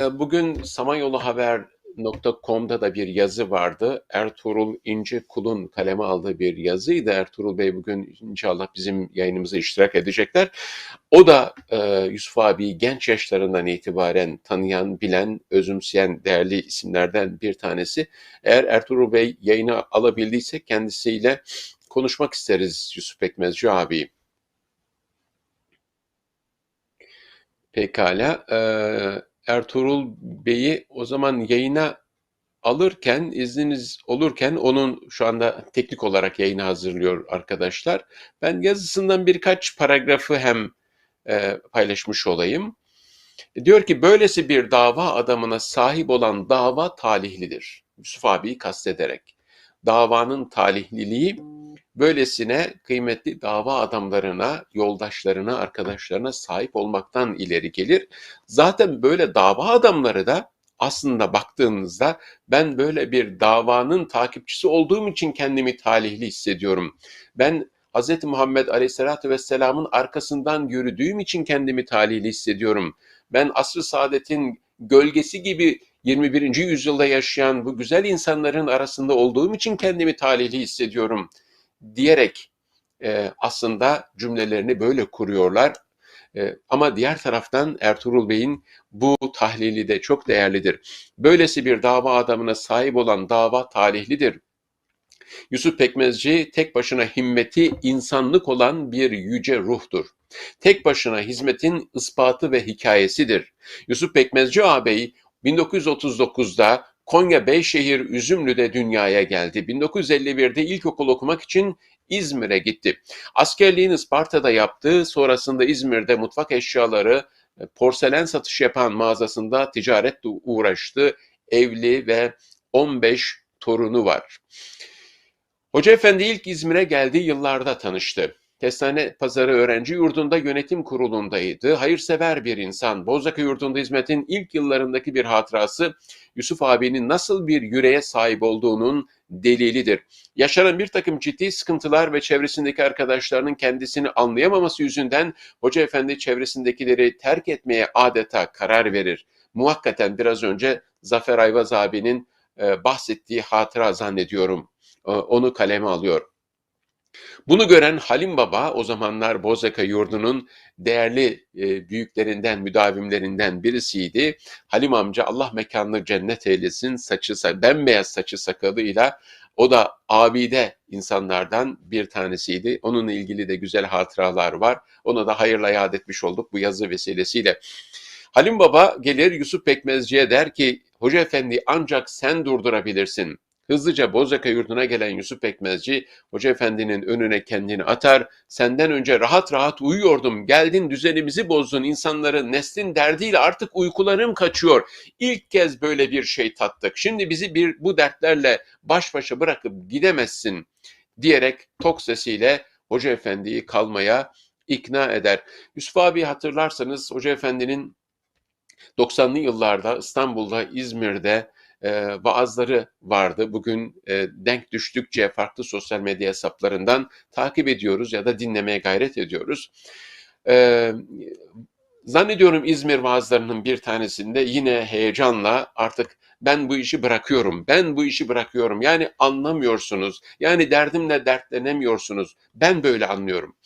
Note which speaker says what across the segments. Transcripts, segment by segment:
Speaker 1: E, bugün Samanyolu Haber.com'da da bir yazı vardı. Ertuğrul İnce Kul'un kaleme aldığı bir yazıydı. Ertuğrul Bey bugün inşallah bizim yayınımıza iştirak edecekler. O da e, Yusuf abi genç yaşlarından itibaren tanıyan, bilen, özümseyen değerli isimlerden bir tanesi. Eğer Ertuğrul Bey yayını alabildiyse kendisiyle konuşmak isteriz Yusuf Pekmezci abi. Pekala. Ee, Ertuğrul Bey'i o zaman yayına alırken, izniniz olurken onun şu anda teknik olarak yayını hazırlıyor arkadaşlar. Ben yazısından birkaç paragrafı hem e, paylaşmış olayım. Diyor ki böylesi bir dava adamına sahip olan dava talihlidir. Yusuf abiyi kastederek. Davanın talihliliği böylesine kıymetli dava adamlarına, yoldaşlarına, arkadaşlarına sahip olmaktan ileri gelir. Zaten böyle dava adamları da aslında baktığınızda ben böyle bir davanın takipçisi olduğum için kendimi talihli hissediyorum. Ben Hz. Muhammed Aleyhisselatü Vesselam'ın arkasından yürüdüğüm için kendimi talihli hissediyorum. Ben asr-ı saadetin gölgesi gibi 21. yüzyılda yaşayan bu güzel insanların arasında olduğum için kendimi talihli hissediyorum diyerek e, aslında cümlelerini böyle kuruyorlar. E, ama diğer taraftan Ertuğrul Bey'in bu tahlili de çok değerlidir. Böylesi bir dava adamına sahip olan dava talihlidir. Yusuf Pekmezci tek başına himmeti insanlık olan bir yüce ruhtur. Tek başına hizmetin ispatı ve hikayesidir. Yusuf Pekmezci ağabey 1939'da Konya Beyşehir Üzümlü'de dünyaya geldi. 1951'de ilkokul okumak için İzmir'e gitti. Askerliğini Isparta'da yaptı. Sonrasında İzmir'de mutfak eşyaları, e, porselen satış yapan mağazasında ticaretle uğraştı. Evli ve 15 torunu var. Hoca Efendi ilk İzmir'e geldiği yıllarda tanıştı. Kestane Pazarı Öğrenci Yurdu'nda yönetim kurulundaydı. Hayırsever bir insan. Bozaka Yurdu'nda hizmetin ilk yıllarındaki bir hatırası Yusuf abinin nasıl bir yüreğe sahip olduğunun delilidir. Yaşanan bir takım ciddi sıkıntılar ve çevresindeki arkadaşlarının kendisini anlayamaması yüzünden Hoca Efendi çevresindekileri terk etmeye adeta karar verir. Muhakkaten biraz önce Zafer Ayvaz abinin e, bahsettiği hatıra zannediyorum. E, onu kaleme alıyor. Bunu gören Halim Baba o zamanlar Bozaka yurdunun değerli e, büyüklerinden, müdavimlerinden birisiydi. Halim amca Allah mekanını cennet eylesin saçı, bembeyaz saçı sakalıyla o da abide insanlardan bir tanesiydi. Onunla ilgili de güzel hatıralar var. Ona da hayırla yad etmiş olduk bu yazı vesilesiyle. Halim Baba gelir Yusuf Pekmezci'ye der ki Hoca Efendi ancak sen durdurabilirsin. Hızlıca Bozaka yurduna gelen Yusuf Pekmezci, Hoca Efendi'nin önüne kendini atar, senden önce rahat rahat uyuyordum, geldin düzenimizi bozdun, insanların neslin derdiyle artık uykularım kaçıyor. İlk kez böyle bir şey tattık, şimdi bizi bir bu dertlerle baş başa bırakıp gidemezsin diyerek tok sesiyle Hoca Efendi'yi kalmaya ikna eder. Yusuf abi hatırlarsanız Hoca Efendi'nin 90'lı yıllarda İstanbul'da, İzmir'de, e, vaazları vardı. Bugün e, denk düştükçe farklı sosyal medya hesaplarından takip ediyoruz ya da dinlemeye gayret ediyoruz. E, zannediyorum İzmir vaazlarının bir tanesinde yine heyecanla artık ben bu işi bırakıyorum, ben bu işi bırakıyorum. Yani anlamıyorsunuz, yani derdimle dertlenemiyorsunuz. Ben böyle anlıyorum.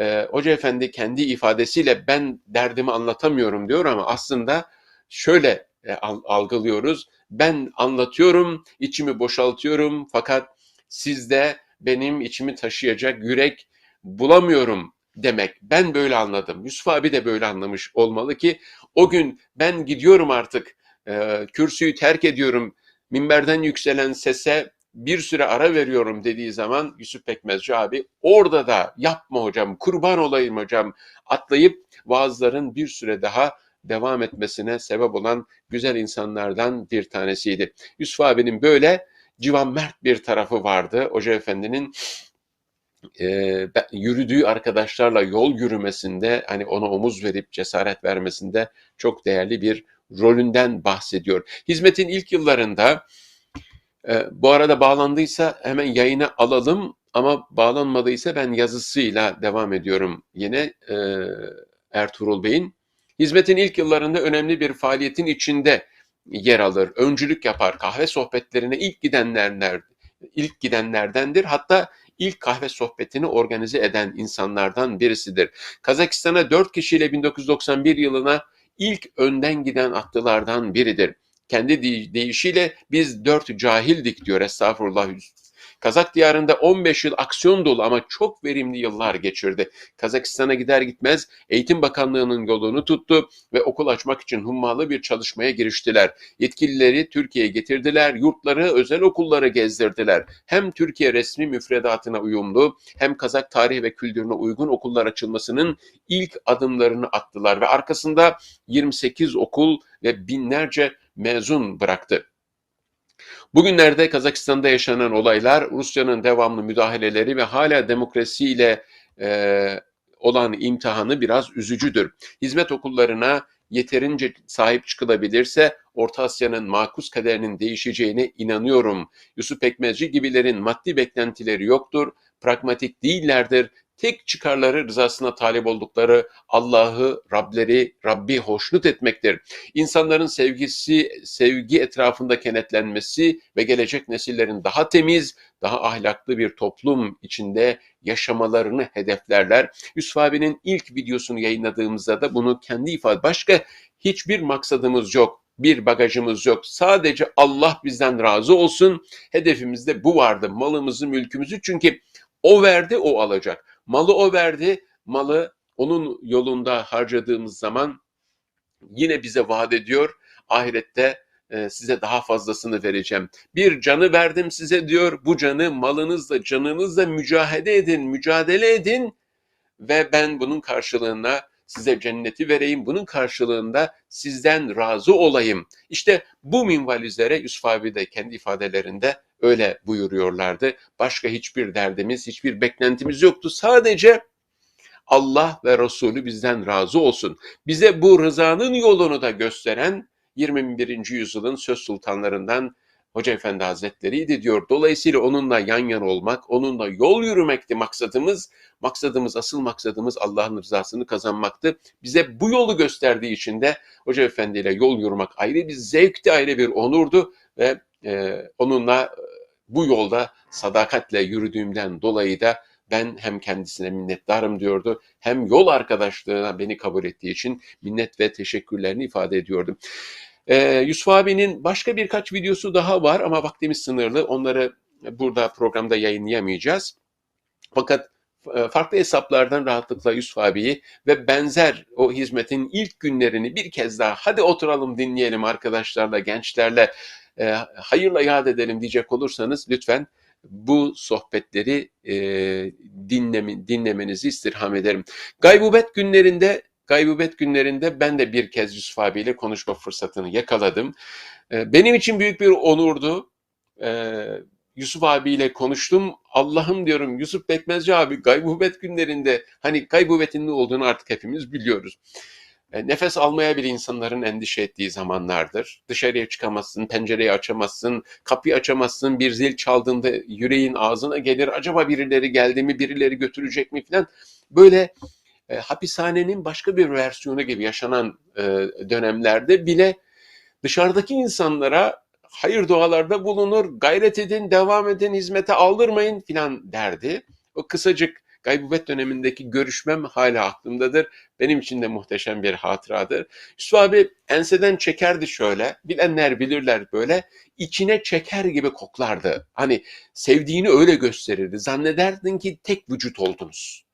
Speaker 1: Ee, Hoca Efendi kendi ifadesiyle ben derdimi anlatamıyorum diyor ama aslında şöyle e, algılıyoruz. Ben anlatıyorum, içimi boşaltıyorum fakat sizde benim içimi taşıyacak yürek bulamıyorum demek. Ben böyle anladım. Yusuf abi de böyle anlamış olmalı ki o gün ben gidiyorum artık, e, kürsüyü terk ediyorum, minberden yükselen sese bir süre ara veriyorum dediği zaman Yusuf Pekmezci abi orada da yapma hocam, kurban olayım hocam atlayıp vaazların bir süre daha devam etmesine sebep olan güzel insanlardan bir tanesiydi. Yusuf abinin böyle civan mert bir tarafı vardı. Hoca Efendi'nin e, yürüdüğü arkadaşlarla yol yürümesinde hani ona omuz verip cesaret vermesinde çok değerli bir rolünden bahsediyor. Hizmetin ilk yıllarında e, bu arada bağlandıysa hemen yayına alalım ama bağlanmadıysa ben yazısıyla devam ediyorum yine e, Ertuğrul Bey'in Hizmetin ilk yıllarında önemli bir faaliyetin içinde yer alır, öncülük yapar. Kahve sohbetlerine ilk gidenler ilk gidenlerdendir. Hatta ilk kahve sohbetini organize eden insanlardan birisidir. Kazakistan'a 4 kişiyle 1991 yılına ilk önden giden atlılardan biridir. Kendi deyişiyle biz dört cahildik diyor estağfurullah Kazak diyarında 15 yıl aksiyon dolu ama çok verimli yıllar geçirdi. Kazakistan'a gider gitmez Eğitim Bakanlığı'nın yolunu tuttu ve okul açmak için hummalı bir çalışmaya giriştiler. Yetkilileri Türkiye'ye getirdiler, yurtları, özel okulları gezdirdiler. Hem Türkiye resmi müfredatına uyumlu hem Kazak tarihi ve kültürüne uygun okullar açılmasının ilk adımlarını attılar ve arkasında 28 okul ve binlerce mezun bıraktı. Bugünlerde Kazakistan'da yaşanan olaylar, Rusya'nın devamlı müdahaleleri ve hala demokrasiyle e, olan imtihanı biraz üzücüdür. Hizmet okullarına yeterince sahip çıkılabilirse Orta Asya'nın makus kaderinin değişeceğine inanıyorum. Yusuf Pekmezci gibilerin maddi beklentileri yoktur, pragmatik değillerdir, tek çıkarları rızasına talip oldukları Allah'ı, Rableri, Rabbi hoşnut etmektir. İnsanların sevgisi, sevgi etrafında kenetlenmesi ve gelecek nesillerin daha temiz, daha ahlaklı bir toplum içinde yaşamalarını hedeflerler. Yusuf abinin ilk videosunu yayınladığımızda da bunu kendi ifade, başka hiçbir maksadımız yok bir bagajımız yok. Sadece Allah bizden razı olsun. Hedefimizde bu vardı. Malımızı, mülkümüzü çünkü o verdi, o alacak. Malı o verdi. Malı onun yolunda harcadığımız zaman yine bize vaat ediyor. Ahirette e, size daha fazlasını vereceğim. Bir canı verdim size diyor. Bu canı malınızla, canınızla mücadele edin, mücadele edin ve ben bunun karşılığında size cenneti vereyim. Bunun karşılığında sizden razı olayım. İşte bu minval üzere Yusuf abi de kendi ifadelerinde öyle buyuruyorlardı. Başka hiçbir derdimiz, hiçbir beklentimiz yoktu. Sadece Allah ve Resulü bizden razı olsun. Bize bu rızanın yolunu da gösteren 21. yüzyılın söz sultanlarından Hoca Efendi Hazretleri'ydi diyor. Dolayısıyla onunla yan yana olmak, onunla yol yürümekti maksadımız. Maksadımız, asıl maksadımız Allah'ın rızasını kazanmaktı. Bize bu yolu gösterdiği için de Hoca Efendi ile yol yürümek ayrı bir zevkti, ayrı bir onurdu ve e, onunla bu yolda sadakatle yürüdüğümden dolayı da ben hem kendisine minnettarım diyordu hem yol arkadaşlığına beni kabul ettiği için minnet ve teşekkürlerini ifade ediyordum. Ee, Yusuf abinin başka birkaç videosu daha var ama vaktimiz sınırlı. Onları burada programda yayınlayamayacağız. Fakat e, farklı hesaplardan rahatlıkla Yusuf abiyi ve benzer o hizmetin ilk günlerini bir kez daha hadi oturalım dinleyelim arkadaşlarla, gençlerle e, hayırla yad edelim diyecek olursanız lütfen bu sohbetleri e, dinleme, dinlemenizi istirham ederim. Gaybubet günlerinde Gaybubet günlerinde ben de bir kez Yusuf abiyle konuşma fırsatını yakaladım. E, benim için büyük bir onurdu. E, Yusuf abiyle konuştum. Allah'ım diyorum Yusuf Bekmezci abi gaybubet günlerinde hani gaybubetin ne olduğunu artık hepimiz biliyoruz. E, nefes almaya bile insanların endişe ettiği zamanlardır. Dışarıya çıkamazsın, pencereyi açamazsın, kapıyı açamazsın, bir zil çaldığında yüreğin ağzına gelir. Acaba birileri geldi mi, birileri götürecek mi falan. Böyle e, hapishanenin başka bir versiyonu gibi yaşanan e, dönemlerde bile dışarıdaki insanlara hayır dualarda bulunur, gayret edin, devam edin, hizmete aldırmayın filan derdi. O kısacık gaybubet dönemindeki görüşmem hala aklımdadır. Benim için de muhteşem bir hatıradır. Yusuf abi enseden çekerdi şöyle. Bilenler bilirler böyle. içine çeker gibi koklardı. Hani sevdiğini öyle gösterirdi. Zannederdin ki tek vücut oldunuz.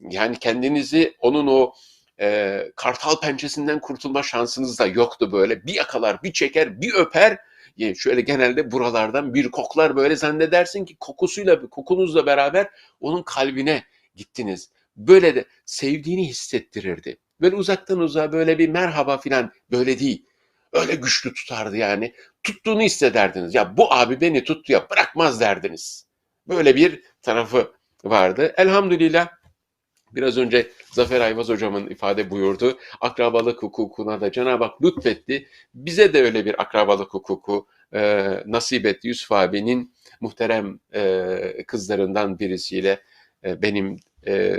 Speaker 1: Yani kendinizi onun o e, kartal pençesinden kurtulma şansınız da yoktu böyle. Bir yakalar, bir çeker, bir öper. Yani şöyle genelde buralardan bir koklar böyle zannedersin ki kokusuyla, kokunuzla beraber onun kalbine gittiniz. Böyle de sevdiğini hissettirirdi. Böyle uzaktan uzağa böyle bir merhaba filan böyle değil. Öyle güçlü tutardı yani. Tuttuğunu hissederdiniz. Ya bu abi beni tuttu ya bırakmaz derdiniz. Böyle bir tarafı vardı. Elhamdülillah Biraz önce Zafer Ayvaz hocamın ifade buyurdu. Akrabalık hukukuna da Cenab-ı Hak lütfetti. Bize de öyle bir akrabalık hukuku e, nasip etti. Yusuf abinin muhterem e, kızlarından birisiyle e, benim e,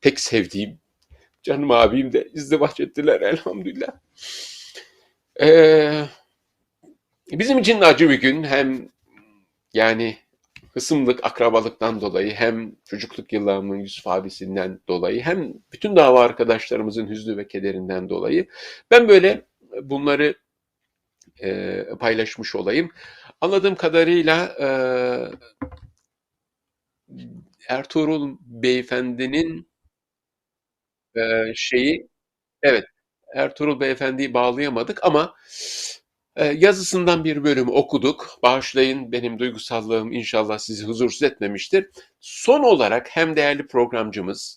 Speaker 1: pek sevdiğim, Canım abim de izdivaç ettiler elhamdülillah. Ee, bizim için acı bir gün hem yani hısımlık, akrabalıktan dolayı hem çocukluk yıllarımın Yusuf abisinden dolayı hem bütün dava arkadaşlarımızın hüznü ve kederinden dolayı ben böyle bunları e, paylaşmış olayım. Anladığım kadarıyla e, Ertuğrul Beyefendi'nin e, şeyi evet Ertuğrul Beyefendi'yi bağlayamadık ama yazısından bir bölüm okuduk. Bağışlayın benim duygusallığım inşallah sizi huzursuz etmemiştir. Son olarak hem değerli programcımız